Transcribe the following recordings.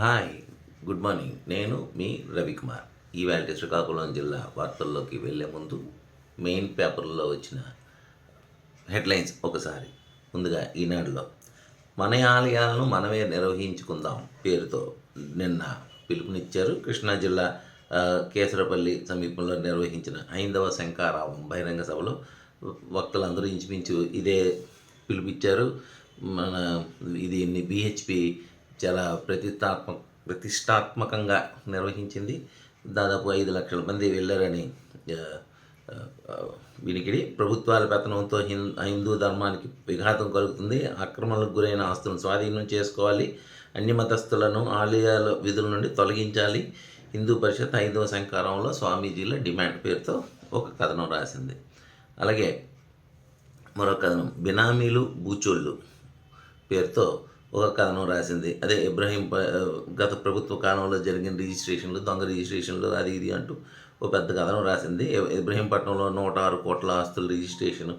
Hi good morning. నేను మీ రవికుమార్. ఈవేళ శ్రీకాకుళం జిల్లా వార్తల్లోకి వెళ్ళే ముందు మెయిన్ పేపర్లో వచ్చిన హెడ్లైన్స్ ఒకసారి ముందుగా ఈనాడులో. మన ఆలయాలను మనమే నిర్వహించుకుందాం పేరుతో నిన్న పిలుపునిచ్చారు. కృష్ణా జిల్లా కేసరపల్లి సమీపంలో నిర్వహించిన హైందవ శంకారావం బహిరంగ సభలో వక్తలందరూ ఇంచుమించు ఇదే పిలుపిచ్చారు మన ఇది బిహెచ్పి చాలా ప్రతిష్టాత్మక ప్రతిష్టాత్మకంగా నిర్వహించింది. దాదాపు ఐదు లక్షల మంది వెళ్ళారని వినికిడి. ప్రభుత్వాల పతనంతో హిందూ హిందూ ధర్మానికి విఘాతం కలుగుతుంది. ఆక్రమణలకు గురైన ఆస్తులను స్వాధీనం చేసుకోవాలి. అన్ని మతస్థులను ఆలయాల విధుల నుండి తొలగించాలి. హిందూ పరిషత్ ఐదవ సంకారంలో స్వామీజీల డిమాండ్ పేరుతో ఒక కథనం రాసింది. అలాగే మరో కథనం. బినామీలు బూచోళ్ళు పేరుతో ఒక కథనం రాసింది. అదే ఇబ్రహీం గత ప్రభుత్వ కాలంలో జరిగిన రిజిస్ట్రేషన్లు దొంగ రిజిస్ట్రేషన్లు అది ఇది అంటూ ఒక పెద్ద కథనం రాసింది. ఇబ్రహీంపట్నంలో నూట ఆరు కోట్ల ఆస్తుల రిజిస్ట్రేషన్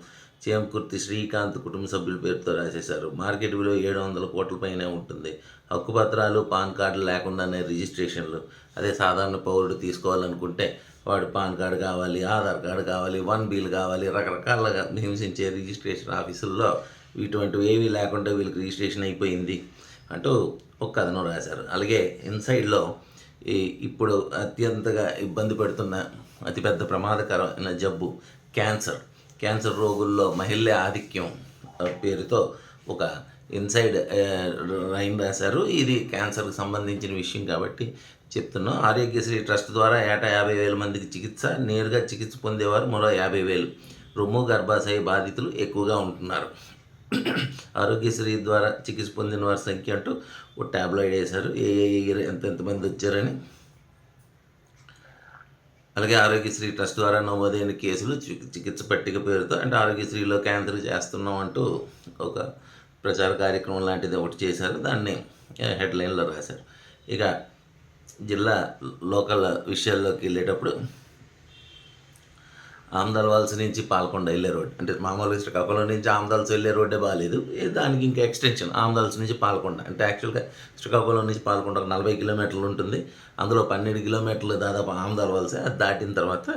చేమకుర్తి శ్రీకాంత్ కుటుంబ సభ్యుల పేరుతో రాసేశారు. మార్కెట్ విలువ ఏడు వందల కోట్ల పైనే ఉంటుంది. హక్కు పత్రాలు పాన్ కార్డులు లేకుండానే రిజిస్ట్రేషన్లు. అదే సాధారణ పౌరుడు తీసుకోవాలనుకుంటే వాడు పాన్ కార్డు కావాలి ఆధార్ కార్డు కావాలి వన్ బిల్ కావాలి రకరకాలుగా హింసించే రిజిస్ట్రేషన్ ఆఫీసుల్లో ఇటువంటివి ఏమీ లేకుండా వీళ్ళకి రిజిస్ట్రేషన్ అయిపోయింది అంటూ ఒక కథనం రాశారు. అలాగే ఇన్సైడ్లో ఈ ఇప్పుడు అత్యంతగా ఇబ్బంది పెడుతున్న అతిపెద్ద ప్రమాదకరమైన జబ్బు క్యాన్సర్. క్యాన్సర్ రోగుల్లో మహిళ ఆధిక్యం పేరుతో ఒక ఇన్సైడ్ రైన్ రాశారు. ఇది క్యాన్సర్కి సంబంధించిన విషయం కాబట్టి చెప్తున్నాం. ఆరోగ్యశ్రీ ట్రస్ట్ ద్వారా ఏటా యాభై వేల మందికి చికిత్స నేరుగా చికిత్స పొందేవారు మరో యాభై వేలు. రొమ్ము గర్భాశయ బాధితులు ఎక్కువగా ఉంటున్నారు. ఆరోగ్యశ్రీ ద్వారా చికిత్స పొందిన వారి సంఖ్య అంటూ ఒక ట్యాబ్లాయిడ్ వేశారు. ఏ ఏ ఇయర్ ఎంత ఎంతమంది వచ్చారని. అలాగే ఆరోగ్యశ్రీ ట్రస్ట్ ద్వారా నమోదైన కేసులు చి- చికిత్స పట్టిక పేరుతో అంటే ఆరోగ్యశ్రీలో క్యాన్సర్ చేస్తున్నాం అంటూ ఒక ప్రచార కార్యక్రమం లాంటిది ఒకటి చేశారు. దాన్ని హెడ్లైన్లో రాశారు. ఇక జిల్లా లోకల్ విషయాల్లోకి వెళ్ళేటప్పుడు ఆమ్దాల్ నుంచి పాల్కొండ వెళ్ళే రోడ్. అంటే మామూలుగా శ్రీకాకుళం నుంచి ఆమ్దాల్స్ వెళ్ళే రోడ్డే బాగాలేదు దానికి ఇంకా ఎక్స్టెన్షన్ ఆమ్దాల్స్ నుంచి పాల్కొండ. అంటే యాక్చువల్గా శ్రీకాకుళం నుంచి పాల్కొండ ఒక నలభై కిలోమీటర్లు ఉంటుంది. అందులో పన్నెండు కిలోమీటర్లు దాదాపు ఆమదల్వాల్సే అది దాటిన తర్వాత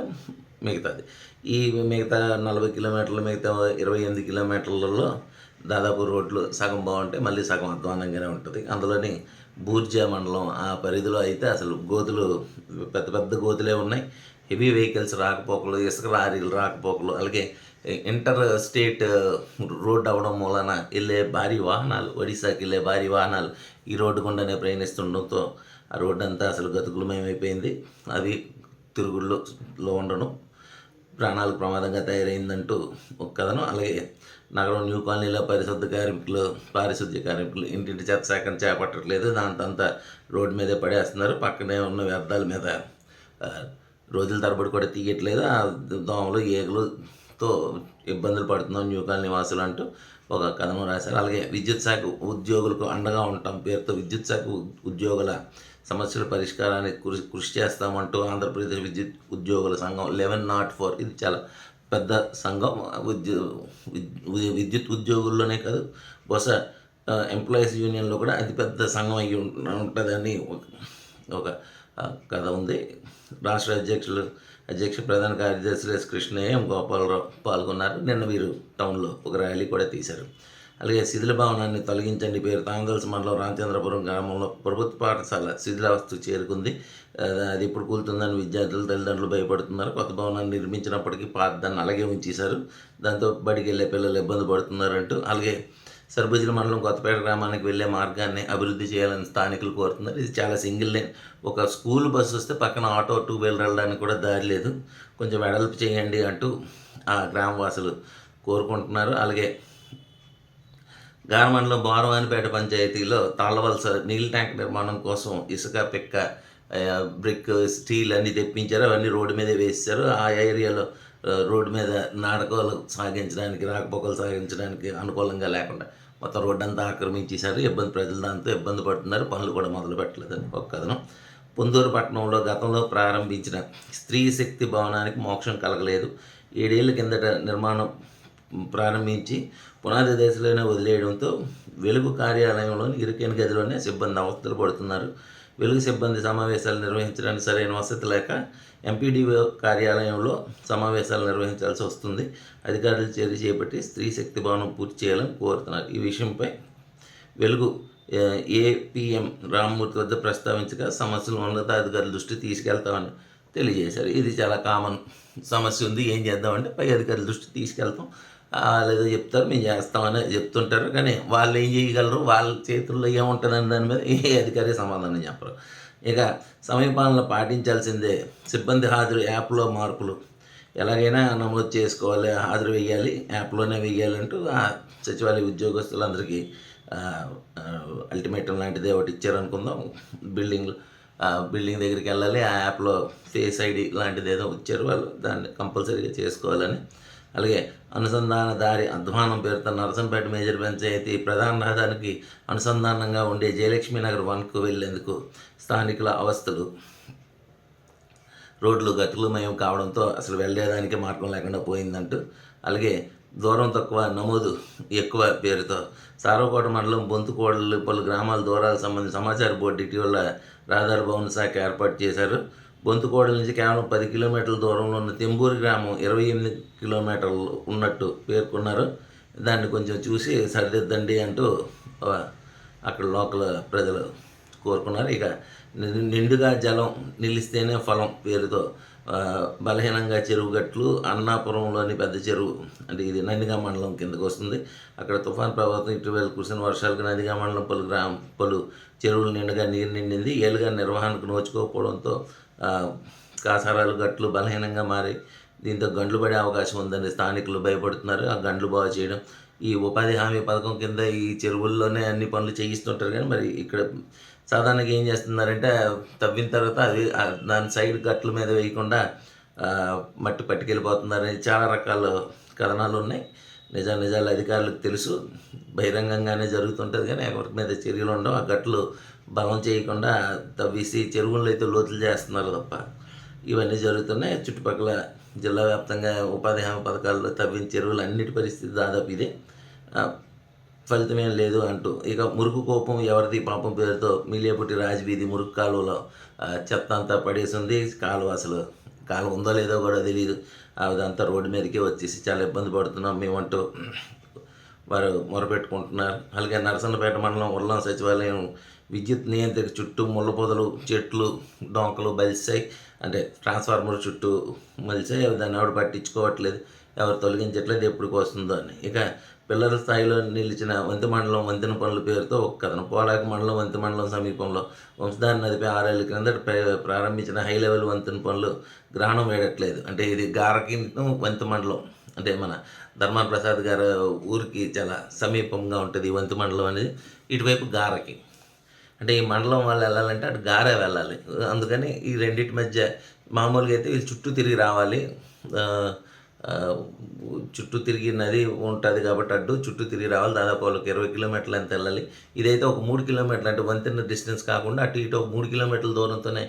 మిగతాది. ఈ మిగతా నలభై కిలోమీటర్లు మిగతా ఇరవై ఎనిమిది కిలోమీటర్లలో దాదాపు రోడ్లు సగం బాగుంటాయి మళ్ళీ సగం అధ్వానంగానే ఉంటుంది. అందులోని బూర్జా మండలం ఆ పరిధిలో అయితే అసలు గోతులు పెద్ద పెద్ద గోతులే ఉన్నాయి. హెవీ వెహికల్స్ రాకపోకలు ఇసుక లారీలు రాకపోకలు అలాగే ఇంటర్ స్టేట్ రోడ్డు అవడం మూలన వెళ్ళే భారీ వాహనాలు ఒడిశాకి వెళ్ళే భారీ వాహనాలు ఈ రోడ్డు గుండానే ప్రయాణిస్తుండడంతో ఆ రోడ్డు అంతా అసలు గతుకులమయమైపోయింది. అవి తిరుగుళ్ళలో ఉండడం ప్రాణాలకు ప్రమాదంగా తయారైందంటూ ఒక కథనం అలాగే నగరం న్యూ కాలనీలో పరిశుద్ధ కార్మికులు పారిశుద్ధ్య కార్మికులు ఇంటింటి చెత్త సేకరణ చేపట్టట్లేదు దాంతంతా రోడ్డు మీదే పడేస్తున్నారు. పక్కనే ఉన్న వ్యర్థాల మీద రోజుల తరబడి కూడా తీయట్లేదు. ఆ దోమలు ఏగులుతో ఇబ్బందులు పడుతున్నాం న్యూ నివాసులు అంటూ ఒక కథనం రాశారు. అలాగే విద్యుత్ శాఖ ఉద్యోగులకు అండగా ఉంటాం పేరుతో విద్యుత్ శాఖ ఉద్యోగుల సమస్యల పరిష్కారానికి కృషి కృషి చేస్తామంటూ ఆంధ్రప్రదేశ్ విద్యుత్ ఉద్యోగుల సంఘం లెవెన్ నాట్ ఫోర్. ఇది చాలా పెద్ద సంఘం. ఉద్యో విద్యుత్ ఉద్యోగుల్లోనే కాదు బహుశా ఎంప్లాయీస్ యూనియన్లో కూడా అతిపెద్ద సంఘం అయ్యి ఉంటుందని ఒక- కథ ఉంది. రాష్ట్ర అధ్యక్షులు అధ్యక్ష ప్రధాన కార్యదర్శులు ఎస్ కృష్ణయ్య ఎం గోపాలరావు పాల్గొన్నారు. నిన్న వీరు టౌన్లో ఒక ర్యాలీ కూడా తీశారు. అలాగే శిథిల భవనాన్ని తొలగించండి పేరు తాంగల్స్ మండలం రామచంద్రపురం గ్రామంలో ప్రభుత్వ పాఠశాల శిథిలావస్థకు చేరుకుంది. అది ఇప్పుడు కూలుతుందని విద్యార్థులు తల్లిదండ్రులు భయపడుతున్నారు. కొత్త భవనాన్ని నిర్మించినప్పటికీ పాత దాన్ని అలాగే ఉంచేశారు. దాంతో బడికి వెళ్ళే పిల్లలు ఇబ్బంది పడుతున్నారంటూ అలాగే సర్బుజిల మండలం కొత్తపేట గ్రామానికి వెళ్ళే మార్గాన్ని అభివృద్ధి చేయాలని స్థానికులు కోరుతున్నారు. ఇది చాలా సింగిల్ లైన్. ఒక స్కూల్ బస్సు వస్తే పక్కన ఆటో టూ వీలర్ వెళ్ళడానికి కూడా దారి లేదు. కొంచెం వెడల్పు చేయండి అంటూ ఆ గ్రామవాసులు కోరుకుంటున్నారు. అలాగే గారమండలం బారవానిపేట పంచాయతీలో తాళ్ళవలస నీళ్ళ ట్యాంక్ నిర్మాణం కోసం ఇసుక పిక్క బ్రిక్ స్టీల్ అన్నీ తెప్పించారు. అవన్నీ రోడ్డు మీద వేసారు ఆ ఏరియాలో రోడ్డు మీద నాటకాలు సాగించడానికి రాకపోకలు సాగించడానికి అనుకూలంగా లేకుండా మొత్తం రోడ్డు అంతా ఆక్రమించేశారు. ఇబ్బంది ప్రజలు దాంతో ఇబ్బంది పడుతున్నారు. పనులు కూడా మొదలు పెట్టలేదని ఒక కథనం. పొందూరు పట్టణంలో గతంలో ప్రారంభించిన స్త్రీ శక్తి భవనానికి మోక్షం కలగలేదు. ఏడేళ్ళ కిందట నిర్మాణం ప్రారంభించి పునాది దశలోనే వదిలేయడంతో వెలుగు కార్యాలయంలోని ఇరుకైన గదిలోనే సిబ్బంది అవస్థలు పడుతున్నారు. వెలుగు సిబ్బంది సమావేశాలు నిర్వహించడానికి సరైన వసతి లేక ఎంపీడీఓ కార్యాలయంలో సమావేశాలు నిర్వహించాల్సి వస్తుంది. అధికారులు చర్య చేపట్టి స్త్రీ శక్తి భవనం పూర్తి చేయాలని కోరుతున్నారు. ఈ విషయంపై వెలుగు ఏపీఎం రామ్మూర్తి వద్ద ప్రస్తావించగా సమస్యలు ఉన్నతాధికారుల దృష్టి తీసుకెళ్తామని తెలియజేశారు. ఇది చాలా కామన్ సమస్య ఉంది. ఏం చేద్దామంటే పై అధికారుల దృష్టి తీసుకెళ్తాం. లేదో చెప్తారు మేము చేస్తామని చెప్తుంటారు. కానీ వాళ్ళు ఏం చేయగలరు? వాళ్ళ చేతుల్లో ఏముంటుందని దాని మీద ఏ అధికారి సమాధానం చెప్పరు. ఇక సమయపాలన పాటించాల్సిందే సిబ్బంది హాజరు యాప్లో మార్పులు. ఎలాగైనా నమోదు చేసుకోవాలి హాజరు వేయాలి యాప్లోనే వేయాలంటూ ఆ సచివాలయ ఉద్యోగస్తులందరికీ అల్టిమేటం లాంటిది ఒకటి ఇచ్చారనుకుందాం. బిల్డింగ్ బిల్డింగ్ దగ్గరికి వెళ్ళాలి ఆ యాప్లో ఫేస్ ఐడి లాంటిది ఏదో ఇచ్చారు వాళ్ళు దాన్ని కంపల్సరీగా చేసుకోవాలని. అలాగే అనుసంధాన దారి అధ్వానం పేరుతో నరసంపేట మేజర్ పంచాయతీ ప్రధాన రహదానికి అనుసంధానంగా ఉండే జయలక్ష్మీ నగర్ వన్కు వెళ్ళేందుకు స్థానికుల అవస్థలు రోడ్లు గతులమయం కావడంతో అసలు వెళ్ళేదానికి మార్గం లేకుండా పోయిందంటూ అలాగే దూరం తక్కువ నమోదు ఎక్కువ పేరుతో సారవకోట మండలం బొంతుకోడలు పలు గ్రామాల దూరాలకు సంబంధించి సమాచార బోర్డు ఇటీవల రహదారి భవన శాఖ ఏర్పాటు చేశారు. బొంతుకోడల నుంచి కేవలం పది కిలోమీటర్ల దూరంలో ఉన్న తెంబూరు గ్రామం ఇరవై ఎనిమిది కిలోమీటర్లు ఉన్నట్టు పేర్కొన్నారు. దాన్ని కొంచెం చూసి సరిదిద్దండి అంటూ అక్కడ లోకల్ ప్రజలు కోరుకున్నారు. ఇక ని- నిండుగా జలం నిలిస్తేనే ఫలం పేరుతో బలహీనంగా చెరువు గట్లు అన్నాపురంలోని పెద్ద చెరువు అంటే ఇది నందిగా మండలం కిందకు వస్తుంది. అక్కడ తుఫాన్ ప్రభావం ఇటీవల కురిసిన వర్షాలకు నందిగా మండలం పలు గ్రామ పలు చెరువులు నిండుగా నీరు నిండింది. ఏళ్ళుగా నిర్వహణకు నోచుకోకపోవడంతో కాసారాలు గట్లు బలహీనంగా మారి దీంతో గండ్లు పడే అవకాశం ఉందని స్థానికులు భయపడుతున్నారు. ఆ గండ్లు బాగు చేయడం ఈ ఉపాధి హామీ పథకం కింద ఈ చెరువుల్లోనే అన్ని పనులు చేయిస్తుంటారు కానీ మరి ఇక్కడ సాధారణంగా ఏం చేస్తున్నారంటే తవ్విన తర్వాత అది దాని సైడ్ గట్ల మీద వేయకుండా మట్టి పట్టుకెళ్ళిపోతున్నారని చాలా రకాల కథనాలు ఉన్నాయి. నిజా నిజాలు అధికారులకు తెలుసు. బహిరంగంగానే జరుగుతుంటుంది కానీ ఎవరి మీద చర్యలు ఉండవు. ఆ గట్లు బలం చేయకుండా తవ్వేసి చెరువుల్లో అయితే లోతులు చేస్తున్నారు తప్ప ఇవన్నీ జరుగుతున్నాయి. చుట్టుపక్కల జిల్లా వ్యాప్తంగా ఉపాధి హామీ పథకాల్లో తవ్విన చెరువులు అన్నిటి పరిస్థితి దాదాపు ఇదే. ఫలితమేం లేదు అంటూ ఇక మురుగు కోపం ఎవరిది పాపం పేరుతో మిలియపుట్టి రాజవీధి మురుగు కాలువలో చెత్త అంతా పడేసింది కాలువ అసలు. కాలువ ఉందో లేదో కూడా తెలియదు అదంతా రోడ్డు మీదకే వచ్చేసి చాలా ఇబ్బంది పడుతున్నాం. మేమంటూ వారు మొరపెట్టుకుంటున్నారు. అలాగే నరసన్నపేట మండలం ఉల్లం సచివాలయం విద్యుత్ నియంత్రిక చుట్టూ ముళ్ళ పొదలు చెట్లు డొంకలు బలిసాయి అంటే ట్రాన్స్ఫార్మర్ చుట్టూ మలిసాయి. దాన్ని ఎవడు పట్టించుకోవట్లేదు. ఎవరు తొలగించట్లేదు. ఎప్పుడు వస్తుందో అని. ఇక పిల్లల స్థాయిలో నిలిచిన వంతి మండలం వంతెన పనుల పేరుతో ఒక కథనం. పోలాక మండలం వంతి మండలం సమీపంలో వంశధార నదిపై ఆరేళ్ళ క్రింద ప్రారంభించిన హై లెవెల్ వంతెన పనులు గ్రహణం వేయట్లేదు. అంటే ఇది గారకి వంతి మండలం. అంటే మన ధర్మాన ప్రసాద్ గారు ఊరికి చాలా సమీపంగా ఉంటుంది ఈ వంతి మండలం అనేది. ఇటువైపు గారకి. అంటే ఈ మండలం వాళ్ళు వెళ్ళాలంటే అటు గారే వెళ్ళాలి. అందుకని ఈ రెండింటి మధ్య మామూలుగా అయితే వీళ్ళు చుట్టూ తిరిగి రావాలి. చుట్టూ తిరిగి నది ఉంటుంది కాబట్టి అడ్డు చుట్టూ తిరిగి రావాలి. దాదాపు వాళ్ళకి ఇరవై కిలోమీటర్లు ఎంత వెళ్ళాలి. ఇదైతే ఒక మూడు కిలోమీటర్లు అంటే వంతెన డిస్టెన్స్ కాకుండా అటు ఇటు ఒక మూడు కిలోమీటర్ల దూరంతోనే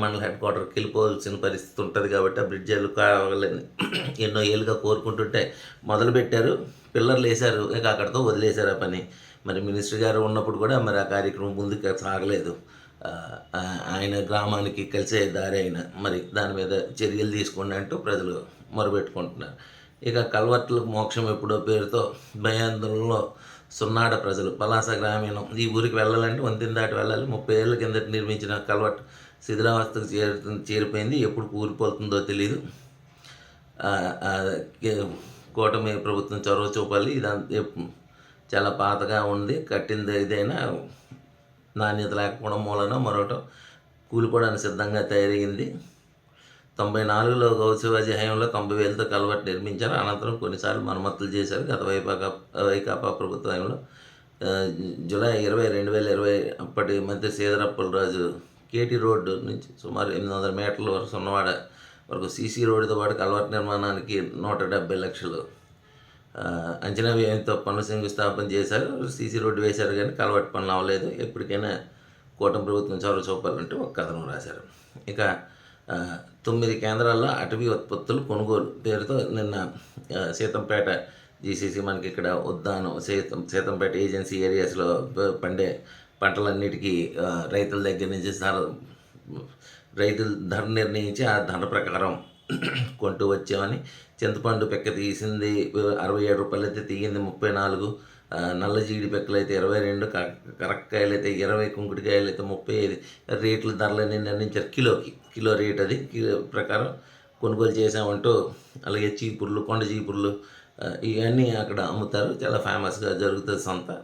మండల హెడ్ క్వార్టర్కి వెళ్ళిపోవాల్సిన పరిస్థితి ఉంటుంది కాబట్టి ఆ బ్రిడ్జీలు కావాలని ఎన్నో ఏళ్ళుగా కోరుకుంటుంటే మొదలుపెట్టారు. పిల్లర్లు వేశారు. ఇక అక్కడితో వదిలేశారు ఆ పని. మరి మినిస్టర్ గారు ఉన్నప్పుడు కూడా మరి ఆ కార్యక్రమం ముందుకు సాగలేదు. ఆయన గ్రామానికి కలిసే దారి అయిన మరి దాని మీద చర్యలు తీసుకోండి అంటూ ప్రజలు మొరబెట్టుకుంటున్నారు ఇక కల్వర్టులకు మోక్షం ఎప్పుడో పేరుతో భయాందోళనలో సున్నాడ ప్రజలు పలాస గ్రామీణం ఈ ఊరికి వెళ్ళాలంటే వంతెన దాటి వెళ్ళాలి. ముప్పై ఏళ్ళ కిందట నిర్మించిన కల్వర్ట్ శిథిలావస్థకు చేరు చేరిపోయింది. ఎప్పుడు కూలిపోతుందో తెలియదు కూటమి ప్రభుత్వం చొరవ చూపాలి. ఇదంతా చాలా పాతగా ఉంది. కట్టింది ఇదైనా నాణ్యత లేకపోవడం మూలన మరొకటి కూలిపోవడానికి సిద్ధంగా తయారైంది తొంభై నాలుగులో గౌశివాజీ హయాంలో తొంభై వేలతో కలవట్ నిర్మించారు. అనంతరం కొన్నిసార్లు మరమ్మతులు చేశారు. గత వైపాకా వైకాపా ప్రభుత్వంలో జూలై ఇరవై రెండు వేల ఇరవై అప్పటి మంత్రి సీదరప్పలరాజు కేటీ రోడ్డు నుంచి సుమారు ఎనిమిది వందల మీటర్ల వరకు సున్నవాడ వరకు సీసీ రోడ్డుతో పాటు కలవట్ నిర్మాణానికి నూట డెబ్బై లక్షలు అంచనా వ్యయంతో పనులు శంకుస్థాపన చేశారు. సీసీ రోడ్డు వేశారు కానీ కలవట్ పనులు అవ్వలేదు. ఎప్పటికైనా కూటమి ప్రభుత్వం చొరవ చూపాలంటే ఒక కథనం రాశారు. ఇక తొమ్మిది కేంద్రాల్లో అటవీ ఉత్పత్తులు కొనుగోలు పేరుతో నిన్న సీతంపేట జీసీసీ మనకి ఇక్కడ ఉద్దానం సీతం సీతంపేట ఏజెన్సీ ఏరియాస్లో పండే పంటలన్నిటికీ రైతుల దగ్గర నుంచి ధర రైతులు ధర నిర్ణయించి ఆ ధర ప్రకారం కొంటూ వచ్చామని. చింతపండు పెక్క తీసింది అరవై ఏడు రూపాయలు అయితే తీయింది ముప్పై నాలుగు. నల్ల జీడిపెక్కలు అయితే ఇరవై రెండు క- కరక్కాయలు అయితే ఇరవై కుంకుడికాయలు అయితే ముప్పై ఐదు. రేట్లు ధరలని నిర్ణయించారు. కిలోకి కిలో రేట్ అది. కిలో ప్రకారం కొనుగోలు చేసామంటూ అలాగే చీపుర్లు కొండ చీపుర్లు ఇవన్నీ అక్కడ అమ్ముతారు. చాలా ఫేమస్గా జరుగుతుంది సొంత.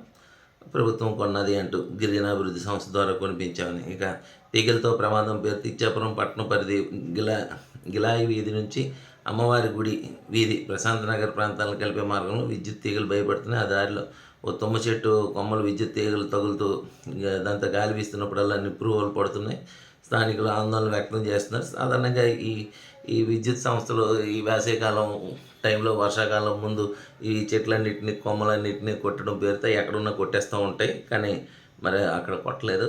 ప్రభుత్వం కొన్నది అంటూ గిరిజనాభివృద్ధి సంస్థ ద్వారా కొనిపించామని. ఇక తీగలతో ప్రమాదం పేరు ఇచ్చాపురం పట్టణ పరిధి గిలా గిలాయి వీధి నుంచి అమ్మవారి గుడి వీధి ప్రశాంత్ నగర్ ప్రాంతాలను కలిపే మార్గంలో విద్యుత్ తీగలు భయపడుతున్నాయి. ఆ దారిలో ఓ తుమ్మ చెట్టు కొమ్మలు విద్యుత్ తీగలు తగులుతూ దాంతో గాలి వీస్తున్నప్పుడల్లా నిప్పురువలు పడుతున్నాయి. స్థానికులు ఆందోళన వ్యక్తం చేస్తున్నారు. సాధారణంగా ఈ ఈ విద్యుత్ సంస్థలు ఈ వేసవికాలం టైంలో వర్షాకాలం ముందు ఈ చెట్లన్నింటిని కొమ్మలన్నింటినీ కొట్టడం పేరుతో ఎక్కడున్నా కొట్టేస్తూ ఉంటాయి. కానీ మరి అక్కడ కొట్టలేదు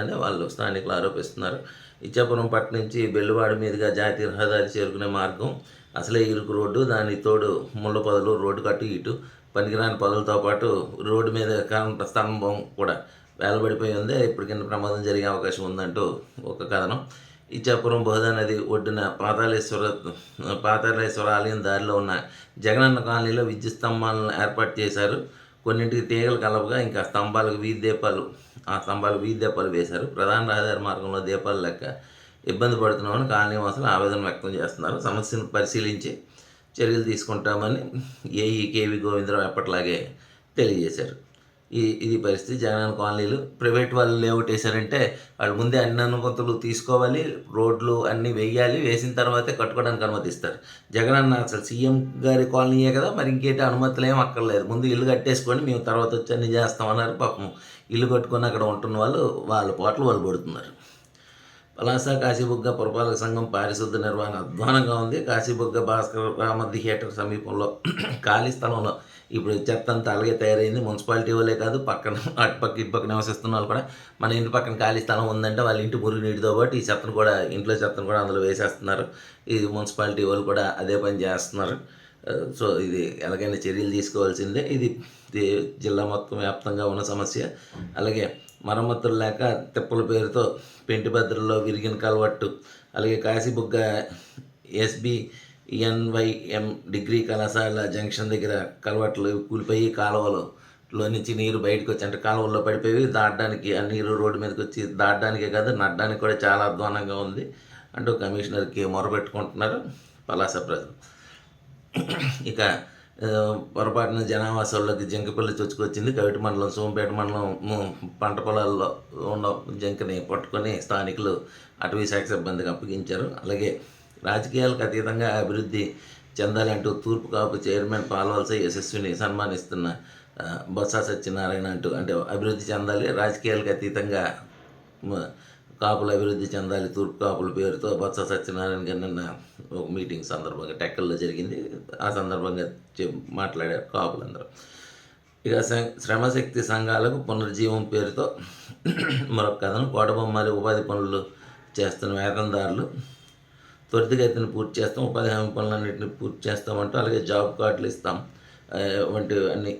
అని వాళ్ళు స్థానికులు ఆరోపిస్తున్నారు. ఇచ్చాపురం పట్టు నుంచి బెల్లువాడి మీదుగా జాతీయ రహదారి చేరుకునే మార్గం అసలే ఇరుకు రోడ్డు. దాని తోడు ముళ్ళ పొదలు రోడ్డు కట్టు ఇటు పనికిరాని పొదలతో పాటు రోడ్డు మీద కరెంట్ స్తంభం కూడా వేలబడిపోయి ఉంది. ఇప్పటికైనా ప్రమాదం జరిగే అవకాశం ఉందంటూ ఒక కథనం. ఇచ్చాపురం బహుదా నది ఒడ్డున పాతాళేశ్వర పాతాళేశ్వర ఆలయం దారిలో ఉన్న జగనన్న కాలనీలో విద్యుత్ స్తంభాలను ఏర్పాటు చేశారు. కొన్నింటికి తీగలు కలపగా ఇంకా స్తంభాలకు వీధి దీపాలు ఆ స్తంభాలు వీధి దీపాలు వేశారు. ప్రధాన రహదారి మార్గంలో దీపాలు లెక్క ఇబ్బంది పడుతున్నామని కాలనీ వాసులు ఆవేదన వ్యక్తం చేస్తున్నారు. సమస్యను పరిశీలించి చర్యలు తీసుకుంటామని ఏఈ కేవి గోవిందరావు ఎప్పటిలాగే తెలియజేశారు. ఈ ఇది పరిస్థితి. జగనన్న కాలనీలు ప్రైవేట్ వాళ్ళు లేఅవుట్ వేశారంటే వాళ్ళు ముందే అన్ని అనుమతులు తీసుకోవాలి రోడ్లు అన్నీ వేయాలి వేసిన తర్వాతే కట్టుకోవడానికి అనుమతిస్తారు. జగనన్న అసలు సీఎం గారి కాలనీయే కదా మరి ఇంకేంటి అనుమతులు ఏం అక్కర్లేదు. ముందు ఇల్లు కట్టేసుకొని మేము తర్వాత వచ్చి అన్ని చేస్తామన్నారు పాపం. ఇల్లు కట్టుకొని అక్కడ ఉంటున్న వాళ్ళు వాళ్ళ పాటలు వాళ్ళు పడుతున్నారు. పలాస కాశీబుగ్గ పురపాలక సంఘం పారిశుద్ధ నిర్వహణ అధ్వానంగా ఉంది. కాశీబుగ్గ భాస్కర్ రామ థియేటర్ సమీపంలో ఖాళీ స్థలంలో ఇప్పుడు చెత్త అంతా అలాగే తయారైంది. మున్సిపాలిటీ వాళ్ళే కాదు పక్కన అటు పక్క నివసిస్తున్న వాళ్ళు కూడా మన ఇంటి పక్కన ఖాళీ స్థలం ఉందంటే వాళ్ళ ఇంటి మురుగు నీటితో పాటు ఈ చెత్తను కూడా ఇంట్లో చెత్తను కూడా అందులో వేసేస్తున్నారు. ఇది మున్సిపాలిటీ వాళ్ళు కూడా అదే పని చేస్తున్నారు. సో ఇది ఎలాగైనా చర్యలు తీసుకోవాల్సిందే. ఇది జిల్లా మొత్తం వ్యాప్తంగా ఉన్న సమస్య. అలాగే మరమ్మతులు లేక తిప్పల పేరుతో పెంటిభద్రలో విరిగిన కలవట్టు అలాగే కాశీబుగ్గ ఎస్బి ఎన్వైఎం డిగ్రీ కళాశాల జంక్షన్ దగ్గర కలవట్లు కూలిపోయి కాలువలు లో నుంచి నీరు బయటకు వచ్చి అంటే కాలువల్లో పడిపోయి దాటడానికి ఆ నీరు రోడ్డు మీదకి వచ్చి దాటడానికే కాదు నడడానికి కూడా చాలా అధ్వానంగా ఉంది. అంటూ కమిషనర్కి మొరపెట్టుకుంటున్నారు పలాస ప్రజలు. ఇక పొరపాటున జనావాసాల్లోకి జింకపిల్ల చొచ్చుకొచ్చింది. కవిటి మండలం సోంపేట మండలం పంట పొలాల్లో ఉన్న జింకని పట్టుకొని స్థానికులు అటవీ శాఖ సిబ్బందికి అప్పగించారు. అలాగే రాజకీయాలకు అతీతంగా అభివృద్ధి చెందాలంటూ తూర్పు కాపు చైర్మన్ పాల్వలస యశస్విని సన్మానిస్తున్న బొత్స సత్యనారాయణ అంటూ అంటే అభివృద్ధి చెందాలి రాజకీయాలకు అతీతంగా కాపులు అభివృద్ధి చెందాలి తూర్పు కాపుల పేరుతో బొత్స సత్యనారాయణ గారు నిన్న ఒక మీటింగ్ సందర్భంగా టెక్కల్లో జరిగింది. ఆ సందర్భంగా మాట్లాడారు కాపులందరూ. ఇక శ్రమశక్తి సంఘాలకు పునర్జీవం పేరుతో మరొక కథను కోటబొమ్మాలి ఉపాధి పనులు చేస్తున్న వేతనదారులు త్వరితగతిని పూర్తి చేస్తాం. ఉపాధి హామీ పనులన్నింటినీ పూర్తి చేస్తామంటూ అలాగే జాబ్ కార్డులు ఇస్తాం. వంటి అన్ని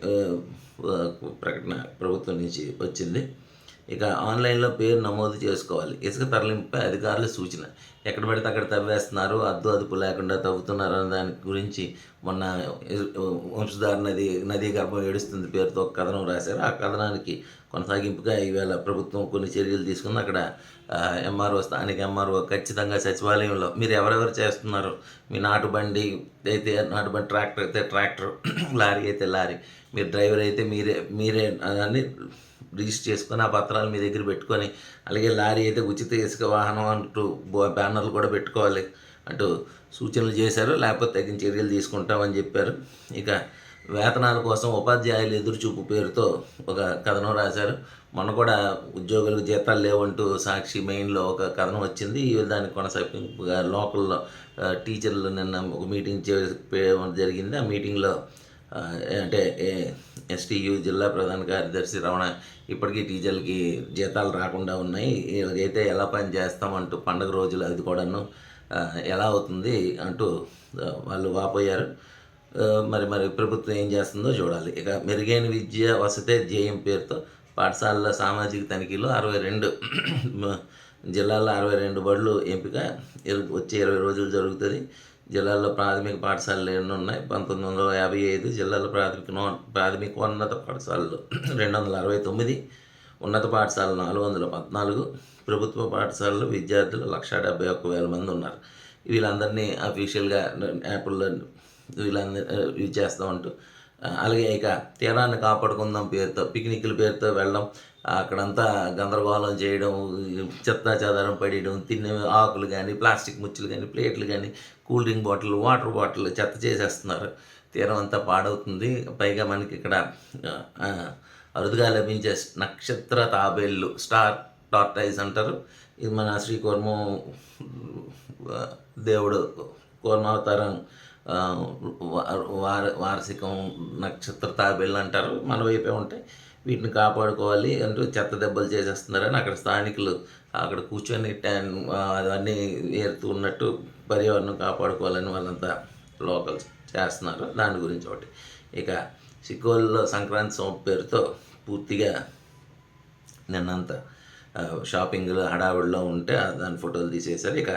ప్రకటన ప్రభుత్వం నుంచి వచ్చింది. ఇక ఆన్లైన్లో పేరు నమోదు చేసుకోవాలి. ఇసుక తరలింపుపై అధికారుల సూచన. ఎక్కడ పడితే అక్కడ తవ్వేస్తున్నారు. అద్దు అదుపు లేకుండా తవ్వుతున్నారు అనే దాని గురించి మొన్న వంశధార నది నదీ గర్భం ఏడుస్తుంది పేరుతో ఒక కథనం రాశారు. ఆ కథనానికి కొనసాగింపుగా ఈవేళ ప్రభుత్వం కొన్ని చర్యలు తీసుకుంది. అక్కడ ఎంఆర్ఓ స్థానిక ఎంఆర్ఓ ఖచ్చితంగా సచివాలయంలో మీరు ఎవరెవరు చేస్తున్నారు? మీ నాటు బండి అయితే నాటు బండి ట్రాక్టర్ అయితే ట్రాక్టర్ లారీ అయితే లారీ. మీరు డ్రైవర్ అయితే మీరే మీరే అన్ని రిజిస్టర్ చేసుకొని ఆ పత్రాలు మీ దగ్గర పెట్టుకొని అలాగే లారీ అయితే ఉచిత ఇసుక వాహనం అంటూ బో- బ్యానర్లు కూడా పెట్టుకోవాలి అంటూ సూచనలు చేశారు. లేకపోతే తగిన చర్యలు తీసుకుంటామని చెప్పారు. ఇక వేతనాల కోసం ఉపాధ్యాయులు ఎదురుచూపు పేరుతో ఒక కథనం రాశారు. మొన్న కూడా ఉద్యోగులకు జీతాలు లేవంటూ సాక్షి మెయిన్లో ఒక కథనం వచ్చింది. ఈ దానికి కొనసాగింపుగా లోకల్లో టీచర్లు నిన్న ఒక మీటింగ్ చే జరిగింది. ఆ మీటింగ్లో అంటే ఎస్టీయు జిల్లా ప్రధాన కార్యదర్శి రమణ ఇప్పటికీ టీచర్లకి జీతాలు రాకుండా ఉన్నాయి. వీళ్ళకైతే ఎలా పని చేస్తామంటూ పండగ రోజులు అది కూడాను ఎలా అవుతుంది అంటూ వాళ్ళు వాపోయారు. మరి మరి ప్రభుత్వం ఏం చేస్తుందో చూడాలి. ఇక మెరుగైన విద్య వసతే జేఎం పేరుతో పాఠశాలల సామాజిక తనిఖీలో అరవై రెండు జిల్లాల్లో అరవై రెండు బడులు ఎంపిక. వచ్చే ఇరవై రోజులు జరుగుతుంది. జిల్లాలో ప్రాథమిక పాఠశాలలు ఎన్ని ఉన్నాయి? పంతొమ్మిది వందల యాభై ఐదు జిల్లాలో ప్రాథమిక ప్రాథమికోన్నత పాఠశాలలు రెండు వందల అరవై తొమ్మిది ఉన్నత పాఠశాలలు నాలుగు వందల పద్నాలుగు ప్రభుత్వ పాఠశాలలు విద్యార్థులు లక్ష డెబ్బై ఒక్క వేల మంది ఉన్నారు. వీళ్ళందరినీ అఫీషియల్గా యాప్లో వీళ్ళందరూ యూజ్ చేస్తామంటూ అలాగే ఇక తీరాన్ని కాపాడుకుందాం పేరుతో పిక్నిక్ల పేరుతో వెళ్ళడం అక్కడంతా గందరగోళం చేయడం చెత్త చెదారం పడేయడం తినే ఆకులు కానీ ప్లాస్టిక్ ముచ్చులు కానీ ప్లేట్లు కానీ cool drink bottle water bottle చెత్త చేసేస్తున్నారు. తీరం అంతా పాడవుతుంది. పైగా మనకి ఇక్కడ అరుదుగా లభించే నక్షత్ర తాబేళ్ళు స్టార్ టార్టైజ్ అంటారు. ఇది మన శ్రీకూర్మం దేవుడు కూర్మావతారం వార వార్షికం నక్షత్ర తాబేళ్ళు అంటారు. మన వైపే ఉంటాయి. వీటిని కాపాడుకోవాలి అంటూ చెత్త దెబ్బలు చేసేస్తున్నారని అక్కడ స్థానికులు అక్కడ కూర్చొని ట్యాన్ అవన్నీ ఏరుతూ ఉన్నట్టు పర్యావరణం కాపాడుకోవాలని వాళ్ళంతా లోకల్స్ చేస్తున్నారు. దాని గురించి ఒకటి. ఇక సిక్కోల్లో సంక్రాంతి సోమ పేరుతో పూర్తిగా నిన్నంతా షాపింగ్లో హడావుడిలో ఉంటే దాని ఫోటోలు తీసేశారు. ఇక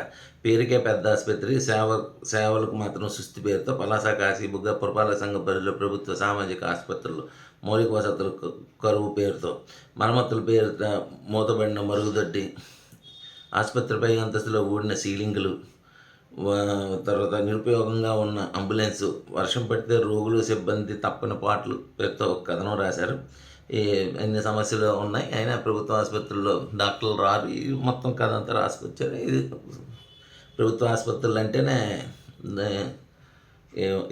పేరుకే పెద్ద ఆసుపత్రి. సేవ సేవలకు మాత్రం సుస్థి పేరుతో పలాస కాశీబుగ్గ పురపాలక సంఘం పరిధిలో ప్రభుత్వ సామాజిక ఆసుపత్రులు మౌలిక వసతులు కరువు పేరుతో మరమ్మతుల పేరుతో మూతబడిన మరుగుదొడ్డి ఆసుపత్రిపై అంతస్తులో ఊడిన సీలింగులు తర్వాత నిరుపయోగంగా ఉన్న అంబులెన్స్ వర్షం పడితే రోగులు సిబ్బంది తప్పని పాటలు పేరుతో కథనం రాశారు. ఈ అన్ని సమస్యలు ఉన్నాయి? అయినా ప్రభుత్వ ఆసుపత్రుల్లో డాక్టర్లు రారు. ఈ మొత్తం కథ అంతా రాసుకొచ్చారు. ఇది ప్రభుత్వ ఆసుపత్రులు అంటేనే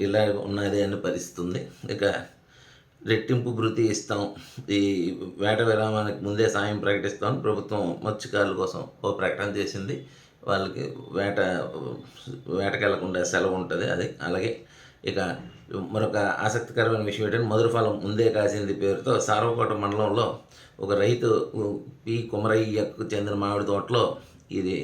ఇలా ఉన్నది అని పరిస్థితుంది. ఇక రెట్టింపు భృతి ఇస్తాం. ఈ వేట విరామానికి ముందే సాయం ప్రకటిస్తాం ప్రభుత్వం మత్స్యకారుల కోసం ఓ ప్రకటన చేసింది. వాళ్ళకి వేట వేటకెళ్ళకుండా సెలవు ఉంటుంది అది. అలాగే ఇక మరొక ఆసక్తికరమైన విషయం ఏంటంటే మధురఫలం ముందే కాసింది పేరుతో సారవకోట మండలంలో ఒక రైతు పి. కుమరయ్యకు చెందిన మామిడి తోటలో ఇది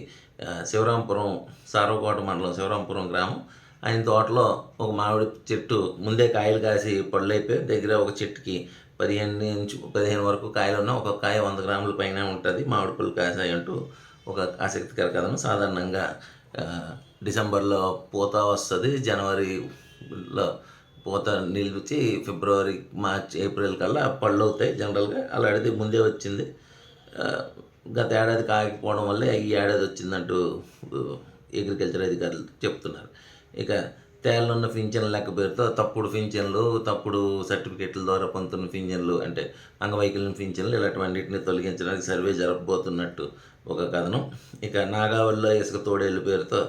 శివరాంపురం సారవకోట మండలం శివరాంపురం గ్రామం. ఆయన తోటలో ఒక మామిడి చెట్టు ముందే కాయలు కాసి పళ్ళైపోయి దగ్గర ఒక చెట్టుకి పదిహేను నుంచి పదిహేను వరకు కాయలు ఉన్న ఒక కాయ వంద గ్రాముల పైన ఉంటుంది. మామిడి పళ్ళు కాసాయి అంటూ ఒక ఆసక్తికర కథను. సాధారణంగా డిసెంబర్లో పూత వస్తుంది. జనవరిలో పూత నిలిచి ఫిబ్రవరి మార్చ్ ఏప్రిల్ కల్లా పళ్ళు అవుతాయి. జనరల్గా అలాంటిది ముందే వచ్చింది. గత ఏడాది కాయకపోవడం వల్ల ఈ ఏడాది వచ్చిందంటూ అగ్రికల్చర్ అధికారులు చెప్తున్నారు. ఇక తేలనున్న పింఛన్ల లెక్క పేరుతో తప్పుడు పింఛన్లు తప్పుడు సర్టిఫికెట్ల ద్వారా పొందుతున్న పింఛన్లు అంటే అంగవైకల్యం పింఛన్లు ఇలాంటివన్నింటినీ తొలగించడానికి సర్వే జరపబోతున్నట్టు ఒక కథనం. ఇక నాగావళిలో ఇసుక తోడేళ్ళ పేరుతో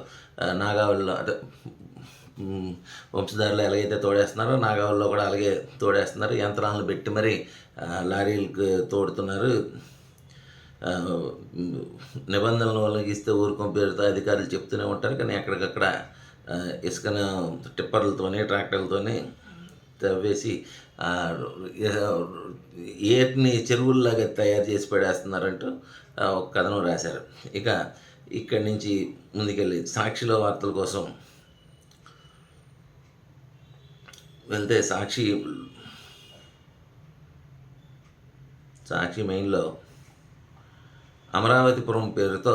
నాగావళిలో అంటే వంశధారులు ఎలాగైతే తోడేస్తున్నారో నాగావళిలో కూడా అలాగే తోడేస్తున్నారు. యంత్రాలను పెట్టి మరి లారీలకు తోడుతున్నారు. నిబంధనలు ఉల్లంఘిస్తే ఊరుకోం పేరుతో అధికారులు చెప్తూనే ఉంటారు కానీ ఎక్కడికక్కడ ఇసుకను టిప్పర్లతోని ట్రాక్టర్లతోని తవ్వేసి ఏటిని చెరువుల్లాగా తయారు చేసి పడేస్తున్నారంటూ ఒక కథనం రాశారు. ఇక ఇక్కడి నుంచి ముందుకెళ్ళి సాక్షిలో వార్తల కోసం వెళ్తే సాక్షి సాక్షి మెయిన్లో అమరావతిపురం పేరుతో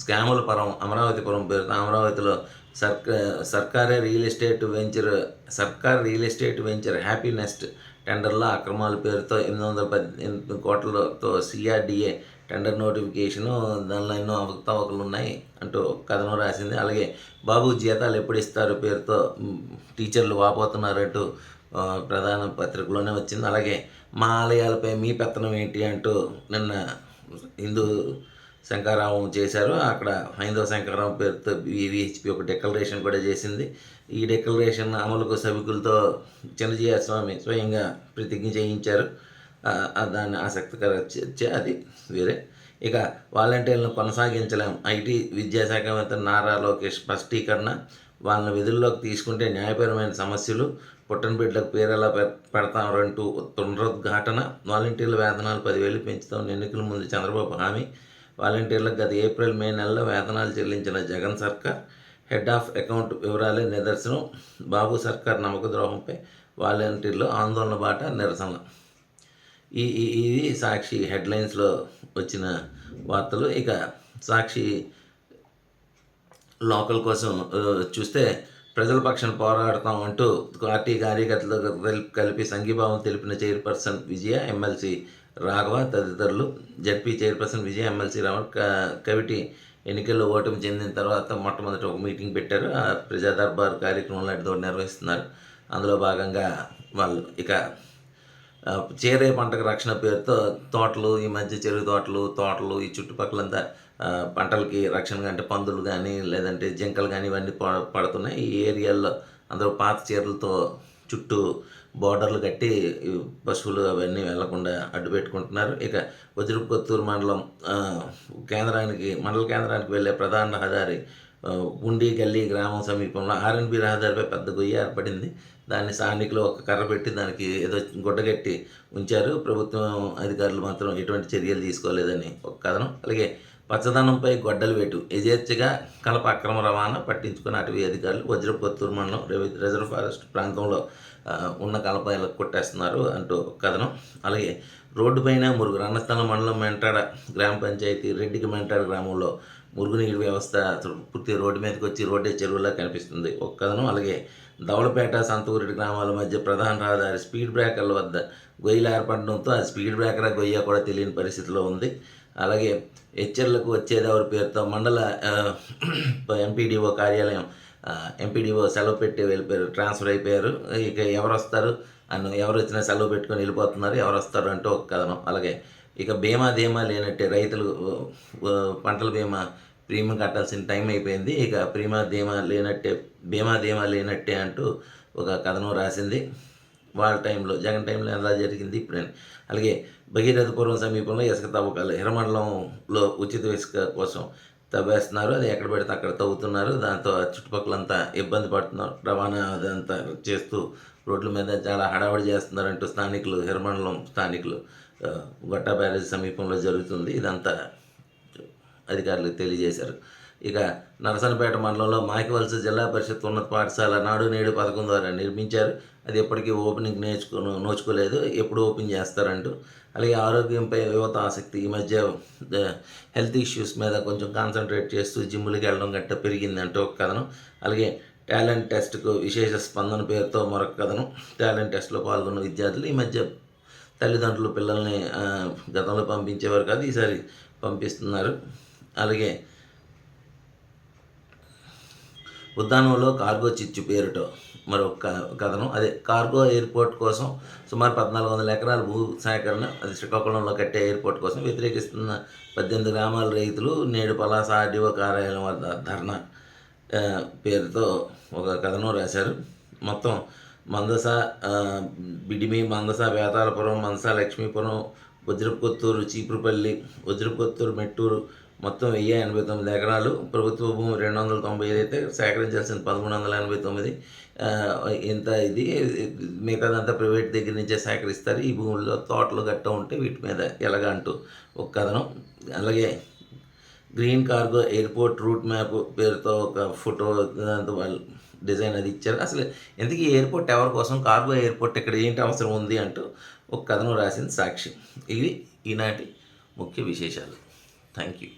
స్కాములపురం అమరావతిపురం పేరుతో అమరావతిలో సర్క సర్కారే రియల్ ఎస్టేట్ వెంచర్ సర్కార్ real estate venture happy nest టెండర్లో అక్రమాల పేరుతో ఎనిమిది వందల పద్దెనిమిది కోట్లతో సిఆర్డిఏ టెండర్ నోటిఫికేషను దానిలో ఎన్నో అవకతవకలు ఉన్నాయి అంటూ కథనం రాసింది. అలాగే బాబు జీతాలు ఎప్పుడు ఇస్తారు పేరుతో టీచర్లు వాపోతున్నారంటూ ప్రధాన పత్రికలోనే వచ్చింది. అలాగే మా ఆలయాలపై మీ పెత్తనం ఏంటి అంటూ నిన్న హిందూ శంకారావం చేశారు. అక్కడ హైందవ శంకారావం పేరుతో వివిహెచ్పి ఒక డెక్లరేషన్ కూడా చేసింది. ఈ డెక్లరేషన్ అమలుకు సభికులతో చిన్నజీయ స్వామి స్వయంగా ప్రతిజ్ఞ చేయించారు. దాన్ని ఆసక్తికర చర్చ అది వేరే. ఇక వాలంటీర్లను కొనసాగించలేం. ఐటీ విద్యాశాఖ మంత్రి నారా లోకేష్ స్పష్టీకరణ వాళ్ళని విధుల్లోకి తీసుకుంటే న్యాయపరమైన సమస్యలు పుట్టని బిడ్డలకు పేరు పె- పెడతామంటూ పునరుద్ఘాటన వాలంటీర్ల వేతనాలు పదివేలు పెంచుతాం. ఎన్నికల ముందు చంద్రబాబు హామీ. వాలంటీర్లకు గత ఏప్రిల్ మే నెలలో వేతనాలు చెల్లించిన జగన్ సర్కార్ హెడ్ ఆఫ్ అకౌంట్ వివరాలే నిదర్శనం. బాబు సర్కార్ నమ్మక ద్రోహంపై వాలంటీర్లు ఆందోళన బాట నిరసన ఈ ఇది సాక్షి హెడ్లైన్స్లో వచ్చిన వార్తలు. ఇక సాక్షి లోకల్ కోసం చూస్తే ప్రజల పక్షాన పోరాడతాం అంటూ పార్టీ కార్యకర్తలకు కలిపి సంఘీభావం తెలిపిన చైర్పర్సన్ విజయ ఎమ్మెల్సీ రాఘవ తదితరులు ZP chairperson Vijaya MLC Raghava క- కవిటి ఎన్నికల్లో ఓటమి చెందిన తర్వాత మొట్టమొదటి ఒక మీటింగ్ పెట్టారు. ఆ ప్రజా దర్బార్ కార్యక్రమం లాంటిది నిర్వహిస్తున్నారు. అందులో భాగంగా వాళ్ళు ఇక చేరే పంటకు రక్షణ పేరుతో తోటలు ఈ మధ్య చెరువు తోటలు తోటలు ఈ చుట్టుపక్కలంతా పంటలకి రక్షణగా అంటే పందులు కానీ లేదంటే జింకలు కానీ ఇవన్నీ పడుతున్నాయి. ఈ ఏరియాల్లో అందరూ పాత చీరలతో చుట్టూ బోర్డర్లు కట్టి పశువులు అవన్నీ వెళ్ళకుండా అడ్డు పెట్టుకుంటున్నారు. ఇక వజ్రపుత్తూరు మండలం కేంద్రానికి మండల కేంద్రానికి వెళ్ళే ప్రధాన రహదారి ఉండి గల్లీ గ్రామం సమీపంలో ఆర్ఎన్బి రహదారిపై పెద్ద గుయ్య ఏర్పడింది. దాన్ని స్థానికులు ఒక కర్ర పెట్టి దానికి ఏదో గుడ్డగట్టి ఉంచారు. ప్రభుత్వం అధికారులు మాత్రం ఎటువంటి చర్యలు తీసుకోలేదని ఒక కథనం. అలాగే పచ్చదనంపై గొడ్డలు వేటు. యజేచ్ఛగా కలప అక్రమ రవాణా పట్టించుకున్న అటవీ అధికారులు వజ్రపు మండలం రిజర్వ్ ఫారెస్ట్ ప్రాంతంలో ఉన్న ఉన్న కలపాయలకు కొట్టేస్తున్నారు అంటూ ఒక కథనం. అలాగే రోడ్డు పైన మురుగు రణస్థలం మండలం మెంటాడ గ్రామ పంచాయతీ రెడ్డికి మెంటాడ గ్రామంలో మురుగునీటి వ్యవస్థ పూర్తి రోడ్డు మీదకి వచ్చి రోడ్డే చెరువులా కనిపిస్తుంది. ఒక కథనం. అలాగే దవలపేట సంతూరెడ్డి గ్రామాల మధ్య ప్రధాన రహదారి స్పీడ్ బ్రేకర్ల వద్ద గొయ్యలు ఏర్పడడంతో ఆ స్పీడ్ బ్రేకర్ గొయ్య కూడా తెలియని పరిస్థితిలో ఉంది. అలాగే హెచ్చర్లకు వచ్చేదెవరి పేరుతో మండల ఎంపీడీఓ కార్యాలయం ఎంపీడీఓ సెలవు పెట్టి వెళ్ళిపోయారు ట్రాన్స్ఫర్ అయిపోయారు. ఇక ఎవరు వస్తారు అన్న ఎవరు వచ్చినా సెలవు పెట్టుకొని వెళ్ళిపోతున్నారు. ఎవరు వస్తారు అంటూ ఒక కథనం. అలాగే ఇక బీమా ధీమా లేనట్టే రైతులు పంటల బీమా ప్రీమియం కట్టాల్సిన టైం అయిపోయింది. ఇక ప్రీమా ధీమా లేనట్టే బీమా ధీమా లేనట్టే అంటూ ఒక కథనం రాసింది. వాళ్ళ టైంలో జగన్ టైంలో ఎలా జరిగింది ఇప్పుడు అలాగే భగీరథపురం సమీపంలో ఇసుక తవ్వకాలు హిరమండలంలో ఉచిత ఇసుక కోసం తవ్వేస్తున్నారు. అది ఎక్కడ పెడితే అక్కడ తవ్వుతున్నారు. దాంతో చుట్టుపక్కల చుట్టుపక్కలంతా ఇబ్బంది పడుతున్నారు. రవాణా అదంతా చేస్తూ రోడ్ల మీద చాలా హడావడి చేస్తున్నారంటూ స్థానికులు హిరమండలం స్థానికులు. గొట్టా బ్యారేజ్ సమీపంలో జరుగుతుంది. ఇదంతా అధికారులకు తెలియజేశారు. ఇక నరసనపేట మండలంలో మాకివలస జిల్లా పరిషత్ ఉన్నత పాఠశాల నాడు నేడు పథకం ద్వారా నిర్మించారు. అది ఎప్పటికీ ఓపెనింగ్ నేర్చుకో నోచుకోలేదు. ఎప్పుడు ఓపెన్ చేస్తారంటూ. అలాగే ఆరోగ్యంపై యువత ఆసక్తి. ఈ మధ్య హెల్త్ ఇష్యూస్ మీద కొంచెం కాన్సన్ట్రేట్ చేస్తూ జిమ్ములకి వెళ్ళడం గట్ట పెరిగిందంటూ ఒక కథనం. అలాగే టాలెంట్ టెస్ట్కు విశేష స్పందన పేరుతో మరొక కథనం. టాలెంట్ టెస్ట్లో పాల్గొన్న విద్యార్థులు ఈ మధ్య తల్లిదండ్రులు పిల్లల్ని గతంలో పంపించేవారు కాదు ఈసారి పంపిస్తున్నారు. అలాగే ఉద్దానంలో కార్గో చిచ్చు పేరుతో మరొక కథనం. అదే కార్గో ఎయిర్పోర్ట్ కోసం సుమారు పద్నాలుగు వందల ఎకరాల భూ సేకరణ అది శ్రీకాకుళంలో కట్టే ఎయిర్పోర్ట్ కోసం వ్యతిరేకిస్తున్న పద్దెనిమిది గ్రామాల రైతులు నేడు పలాస ఆర్డీఓ కార్యాలయం వద్ద ధర్నా పేరుతో ఒక కథనం రాశారు. మొత్తం మందస బిడిమి మందస వేతాలపురం మందస లక్ష్మీపురం వజ్రపుకొత్తూరు చీపురుపల్లి వజ్రపుకొత్తూరు మెట్టూరు మొత్తం వెయ్యి ఎనభై తొమ్మిది ఎకరాలు. ప్రభుత్వ భూమి రెండు వందల తొంభై ఐదు అయితే సేకరించాల్సిన పదమూడు వందల ఎనభై తొమ్మిది ఇంత ఇది మిగతాదంతా ప్రైవేట్ దగ్గర నుంచే సేకరిస్తారు. ఈ భూముల్లో తోటలు గట్ట ఉంటే వీటి మీద ఎలాగ అంటూ ఒక కథనం. అలాగే green cargo airport route map పేరుతో ఒక ఫోటో దాంతో వాళ్ళు డిజైన్ అది ఇచ్చారు. అసలు ఎందుకు ఎయిర్పోర్ట్ ఎవరి కోసం? కార్గో ఎయిర్పోర్ట్ ఇక్కడ ఏంటి అవసరం ఉంది అంటూ ఒక కథనం రాసింది సాక్షి. ఇవి ఈనాటి ముఖ్య విశేషాలు. Thank you.